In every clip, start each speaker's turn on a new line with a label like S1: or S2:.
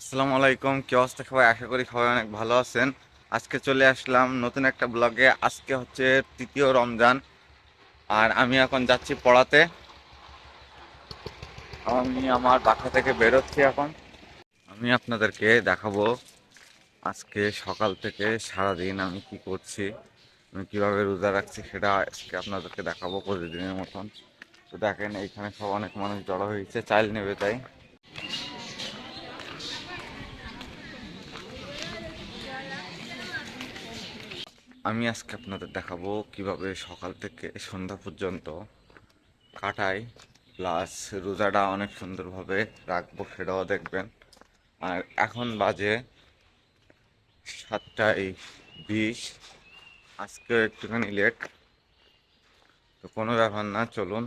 S1: আসসালামু আলাইকুম, কি অবস্থা সবাই? আশা করি সবাই অনেক ভালো আছেন। আজকে চলে আসলাম নতুন একটা ব্লগে। আজকে হচ্ছে তৃতীয় রমজান, আর আমি এখন যাচ্ছি পড়াতে। আমি আমার বাসা থেকে বেরোচ্ছি এখন। আমি আপনাদেরকে দেখাবো আজকে সকাল থেকে সারাদিন আমি কি করছি, আমি কীভাবে রোজা রাখছি সেটা আজকে আপনাদেরকে দেখাবো প্রতিদিনের মতন। তো দেখেন, এইখানে সব অনেক মানুষ জড়ো হয়েছে চাইল নেবে তাই। আমি আজকে আপনাদের দেখাবো কীভাবে সকাল থেকে সন্ধ্যা পর্যন্ত কাটাই প্লাস রোজাটা অনেক সুন্দরভাবে রাখব সেটাও দেখবেন। আর এখন বাজে সাতটায় বিশ, আজকে একটুখানি লেট তো কোনো ব্যাপার না, চলুন।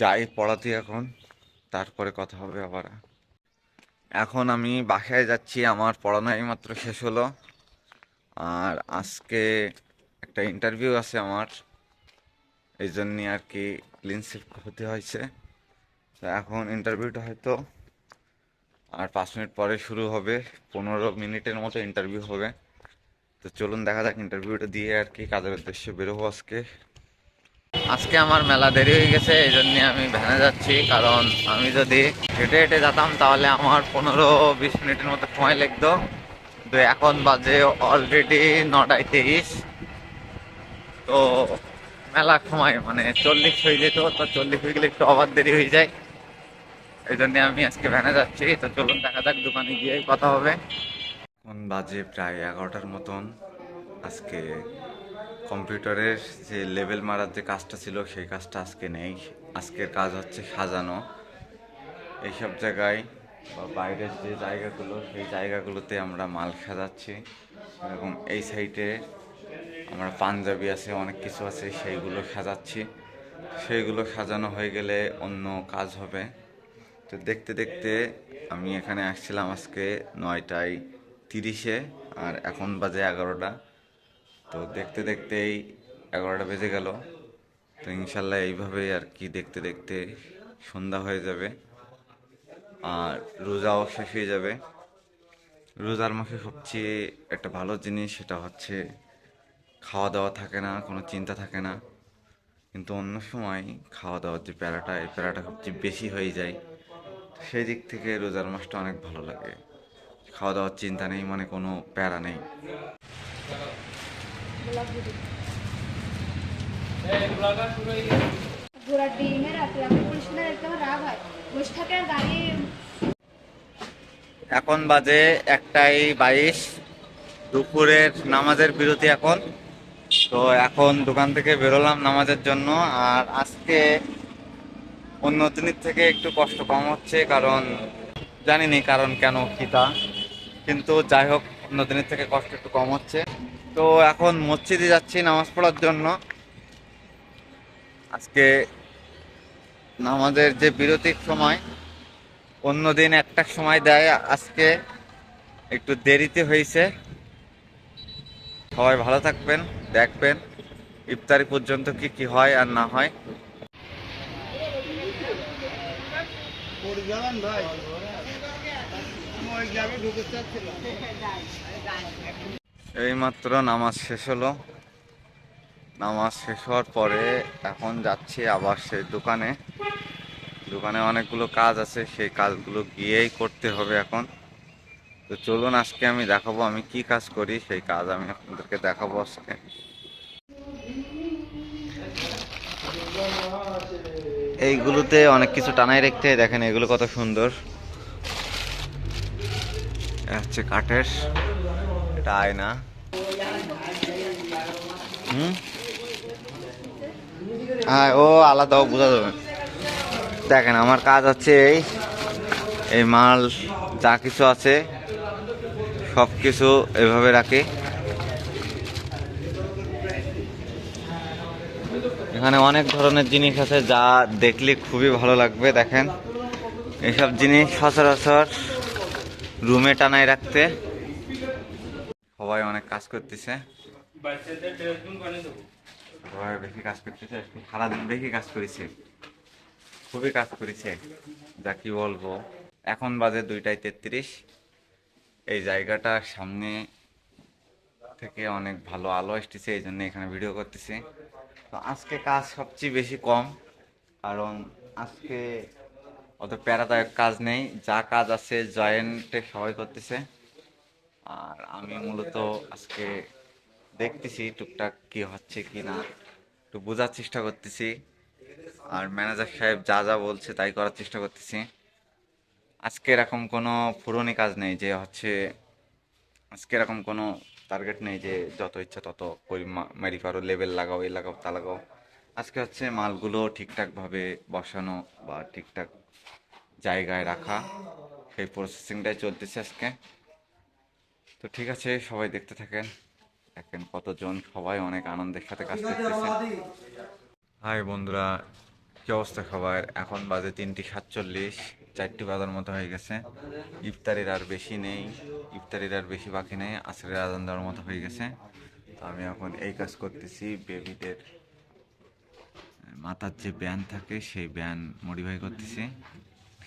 S1: যাই পড়াতে এখন, তারপরে কথা হবে আবার। এখন আমি বাসায় যাচ্ছি, আমার পড়ানো মাত্র শেষ হলো। আর আজকে একটা ইন্টারভিউ আছে আমার। এই জন্যে আর কি ক্লিন শিফট হতে হয়েছে। তো এখন ইন্টারভিউটা হয়তো আর পাঁচ মিনিট পরে শুরু হবে, পনেরো মিনিটের মতো ইন্টারভিউ হবে। তো চলুন দেখা যাক ইন্টারভিউটা দিয়ে আর কি কাজের উদ্দেশ্যে বেরোবো আজকে। আজকে আমার মেলা দেরি হয়ে গেছে, এই জন্যে আমি ভ্যানে যাচ্ছি। কারণ আমি যদি হেঁটে হেঁটে যেতাম, তাহলে আমার পনেরো বিশ মিনিটের মতো সময় লাগতো। তো এখন বাজে অলরেডি নটায় তেইশ তো মেলা সময় মানে চল্লিশ হয়ে যেত, তো চল্লিশ হয়ে গেলে একটু আবার দেরি হয়ে যায়। এই জন্য আমি আজকে ভ্যানে যাচ্ছি। তো চলুন, দেখা যাক, দোকানে গিয়ে কথা হবে। এখন বাজে প্রায় এগারোটার মতন। আজকে কম্পিউটারের যে লেভেল মারার যে কাজটা ছিল, সেই কাজটা আজকে নেই। আজকের কাজ হচ্ছে সাজানো। এইসব জায়গায় বা বাইরের যে জায়গাগুলো, সেই জায়গাগুলোতে আমরা মাল সাজাচ্ছি। এরকম এই সাইডে আমরা পাঞ্জাবি আছে, অনেক কিছু আছে, সেইগুলো সাজাচ্ছি। সেইগুলো সাজানো হয়ে গেলে অন্য কাজ হবে। তো দেখতে দেখতে আমি এখানে আসছিলাম আজকে নয়টায় তিরিশে, আর এখন বাজে এগারোটা। তো দেখতে দেখতেই এগারোটা বেজে গেল। তো ইনশাল্লাহ এইভাবেই আর কি দেখতে দেখতে সন্ধ্যা হয়ে যাবে। আর রোজাও শেষ হয়ে যাবে। রোজার মাসে সবচেয়ে একটা ভালো জিনিস সেটা হচ্ছে খাওয়া দাওয়া থাকে না, কোনো চিন্তা থাকে না। কিন্তু অন্য সময় খাওয়া দাওয়ার যে প্যারাটা, এই প্যারাটা সবচেয়ে বেশি হয়ে যায়। সেই দিক থেকে রোজার মাসটা অনেক ভালো লাগে। খাওয়া দাওয়ার চিন্তা নেই মানে কোনো প্যারা নেই।
S2: ঘোড়ার ডিমে রাখলে আমি পুলিশে রাগ হয়। বসে থাকে আর গাড়ি
S1: এখন বাজে একটাই বাইশ, দুপুরের নামাজের বিরতি এখন। তো এখন দোকান থেকে বেরোলাম নামাজের জন্য, আর আজকে অন্য দিনের থেকে একটু কষ্ট কম হচ্ছে, কারণ জানি নি কারণ কেন, কি তা। কিন্তু যাই হোক অন্য দিনের থেকে কষ্ট একটু কম হচ্ছে। তো এখন মসজিদে যাচ্ছি নামাজ পড়ার জন্য। আজকে নামাজের যে বিরতির সময় অন্য অন্যদিন একটা সময় দেয়, আজকে একটু দেরিতে হয়েছে। সবাই ভালো থাকবেন, দেখবেন ইফতারি পর্যন্ত কি কি হয় আর না হয়। এইমাত্র নামাজ শেষ হলো। নামাজ শেষ হওয়ার পরে এখন যাচ্ছি আবার সেই দোকানে। দোকানে অনেকগুলো কাজ আছে, সেই কাজগুলো গিয়েই করতে হবে এখন। তো চলুন, আজকে আমি দেখাবো আমি কি কাজ করি, সেই কাজ আমি আপনাদেরকে দেখাবো আজকে। এইগুলোতে অনেক কিছু টানাই রাখতে দেখেন এগুলো কত সুন্দর। হচ্ছে কাঠের এটা আয়না। হুম? হ্যাঁ ও আলাদাও বোঝা যাবে। দেখেন আমার কাজ হচ্ছে এই এই মাল যা কিছু আছে সব কিছু এভাবে রাখে। এখানে অনেক ধরনের জিনিস আছে যা দেখলে খুবই ভালো লাগবে দেখেন। এইসব জিনিস সচরাচর রুমে টানায় রাখতে। সবাই অনেক কাজ করতেছে। বেশি কাজ করতেছে সারাদিন বেশি কাজ করেছে। খুবই কাজ করেছে যা কি বলব। এখন বাজে দুইটায় তেত্রিশ। এই জায়গাটা সামনে থেকে অনেক ভালো আলো আসতেছে, এই জন্য এখানে ভিডিও করতেছি। তো আজকে কাজ সবচেয়ে বেশি কম, কারণ আজকে অত প্যারাদায়ক কাজ নেই। যা কাজ আছে জয়েন্টে সবাই করতেছে। আর আমি মূলত আজকে দেখতেছি টুকটাক কি হচ্ছে কি না, একটু বোঝার চেষ্টা করতেছি। আর ম্যানেজার সাহেব যা যা বলছে তাই করার চেষ্টা করতেছি। আজকে এরকম কোনো ফুরনি কাজ নেই যে হচ্ছে, আজকে এরকম কোনো টার্গেট নেই যে যত ইচ্ছা তত করি মা- মারি পারো লেভেল লাগাও এই লাগাও, তা লাগাও। আজকে হচ্ছে মালগুলো ঠিকঠাকভাবে বসানো বা ঠিকঠাক জায়গায় রাখা, সেই প্রসেসিংটাই চলতেছে আজকে। তো ঠিক আছে, সবাই দেখতে থাকেন। দেখেন কতজন, সবাই অনেক আনন্দের সাথে কাজ করতেছে। হাই বন্ধুরা, কি অবস্থা সবার? এখন বাজে তিনটি সাতচল্লিশ, চারটি বাজার মতো হয়ে গেছে। ইফতারির আর বেশি নেই, ইফতারির আর বেশি বাকি নেই আসরের আজান দেওয়ার মতো হয়ে গেছে। তো আমি এখন এই কাজ করতেছি, বেবিদের মাথার যে ব্যান থাকে, সেই ব্যান মডিফাই করতেছি।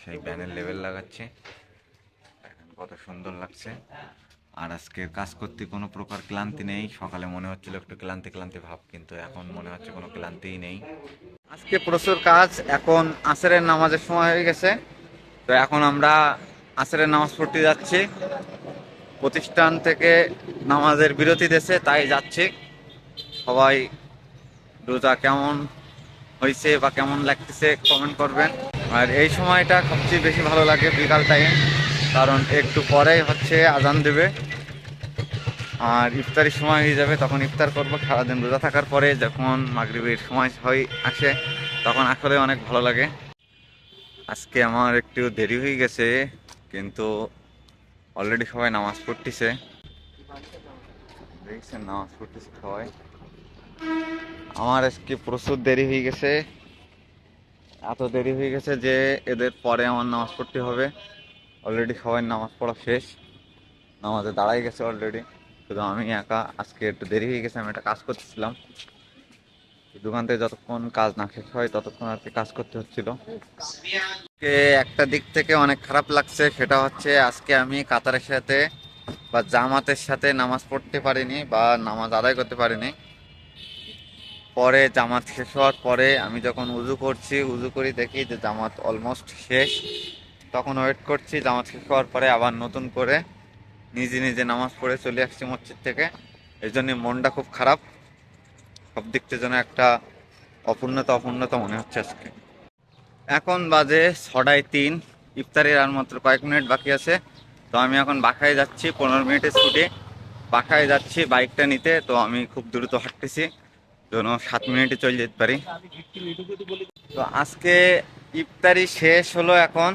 S1: সেই ব্যানের লেভেল লাগাচ্ছি। কত সুন্দর লাগছে। আর আজকে কাজ করতে কোনো প্রকার ক্লান্তি নেই। সকালে মনে হচ্ছিল একটু ক্লান্তি ক্লান্তি ভাব, কিন্তু এখন মনে হচ্ছে কোনো ক্লান্তিই নেই। আজকে প্রচুর কাজ, এখন আসরের নামাজের সময় হয়ে গেছে। তো এখন আমরা আসরের নামাজ পড়তে যাচ্ছি। প্রতিষ্ঠান থেকে নামাজের বিরতি দেশে তাই যাচ্ছি। সবাই রোজা কেমন হয়েছে বা কেমন লাগতেছে কমেন্ট করবেন। আর এই সময়টা সবচেয়ে বেশি ভালো লাগে বিকাল টাইম কারণ একটু পরেই হচ্ছে আজান দেবে। আর ইফতারির সময় হয়ে যাবে, তখন ইফতার করব। সারাদিন রোজা থাকার পরে যখন মাগরিবের সময় হয় আসে, তখন আসলে অনেক ভালো লাগে। আজকে আমার একটু দেরি হয়ে গেছে, কিন্তু অলরেডি সবাই নামাজ পড়তেছে। দেখছেন, নামাজ পড়তেছে সবাই। আমার আজকে প্রচুর দেরি হয়ে গেছে। এত দেরি হয়ে গেছে যে এদের পরে আমার নামাজ পড়তে হবে। অলরেডি সবাই নামাজ পড়া শেষ। নামাজে দাঁড়াই গেছে অলরেডি শুধু আমি একা, আজকে একটু দেরি হয়ে গেছে, আমি একটা কাজ করতেছিলাম। দোকান থেকে যতক্ষণ কাজ না শেষ হয়, ততক্ষণ আর কি কাজ করতে হচ্ছিল। একটা দিক থেকে অনেক খারাপ লাগছে, সেটা হচ্ছে আজকে আমি কাতারের সাথে বা জামাতের সাথে নামাজ পড়তে পারিনি বা নামাজ আদায় করতে পারিনি। পরে জামাত শেষ হওয়ার পরে আমি যখন উজু করছি, উজু করি দেখি যে জামাত অলমোস্ট শেষ। তখন ওয়েট করছি, জামাত শেষ হওয়ার পরে আবার নতুন করে নিজে নিজে নামাজ পড়ে চলে আসছি মসজিদ থেকে। এই জন্য মনটা খুব খারাপ। সব দিক থেকে যেন একটা অপূর্ণতা অপূর্ণতা মনে হচ্ছে আজকে। এখন বাজে ছটায় তিন। ইফতারের আর মাত্র কয়েক মিনিট বাকি আছে। তো আমি এখন বাসায় যাচ্ছি, পনেরো মিনিটের ছুটে। বাসায় যাচ্ছি বাইকটা নিতে, তো আমি খুব দ্রুত হাঁটতেছি। যেন সাত মিনিটে চলে যেতে পারি। তো আজকে ইফতারি শেষ হলো এখন।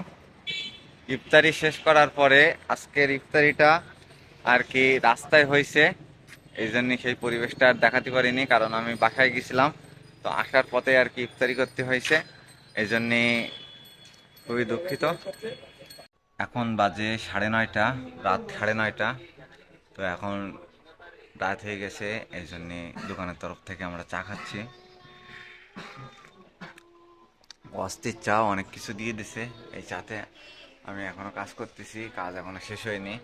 S1: ইফতারি শেষ করার পরে আজকের ইফতারিটা আর কি রাস্তায় হয়েছে। এই জন্য সেই পরিবেশটা আর দেখাতে পারিনি, কারণ আমি বাসায় গেছিলাম। তো আসার পথে আর কি ইফতারি করতে হয়েছে। এই জন্যে খুবই দুঃখিত। এখন বাজে সাড়ে নয়টা, রাত সাড়ে নয়টা। তো এখন রাত হয়ে গেছে, এই জন্যে দোকানের তরফ থেকে আমরা চা খাচ্ছি। অস্থির চা অনেক কিছু দিয়ে দিছে এই চাতে। আমি এখনও কাজ করতেছি, কাজ এখনও শেষ হয়নি।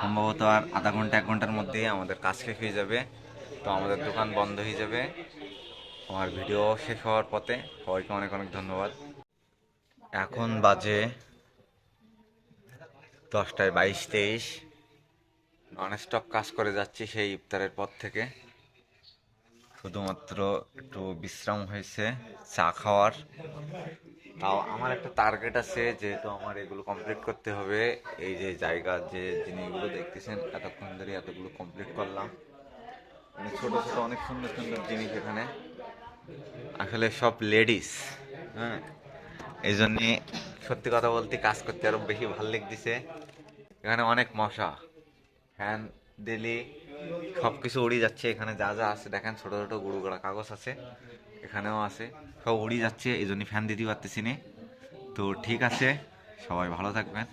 S1: সম্ভবত আর আধা ঘণ্টা, এক ঘণ্টার মধ্যেই আমাদের কাজ শেষ হয়ে যাবে। তো আমাদের দোকান বন্ধ হয়ে যাবে। আমার ভিডিও শেষ হওয়ার পথে সবাইকে অনেক অনেক ধন্যবাদ। এখন বাজে দশটায় বাইশ তেইশ। নন স্টপ কাজ করে যাচ্ছি সেই ইফতারের পর থেকে। শুধুমাত্র একটু বিশ্রাম হয়েছে, চা খাওয়ার। তাও আমার একটা টার্গেট আছে যেহেতু আমার এগুলো কমপ্লিট করতে হবে। এই যে জায়গা, যে জিনিসগুলো দেখতেছেন, এতক্ষণ ধরে এতগুলো কমপ্লিট করলাম। মানে ছোট ছোট অনেক সুন্দর সুন্দর জিনিস এখানে। আসলে সব লেডিস হ্যাঁ? এই জন্যে সত্যি কথা বলতে কাজ করতে আরও বেশি ভালো লাগতেছে। এখানে অনেক মশা ফ্যান দিলে সব কিছু উড়ে যাচ্ছে। এখানে যা যা আছে, দেখেন ছোট ছোট গুঁড়া কাগজ আছে, এখানেও আছে। সব উড়ে যাচ্ছে, এই জন্য ফ্যান দিতে পারতেছি না। তো ঠিক আছে, সবাই ভালো থাকবেন।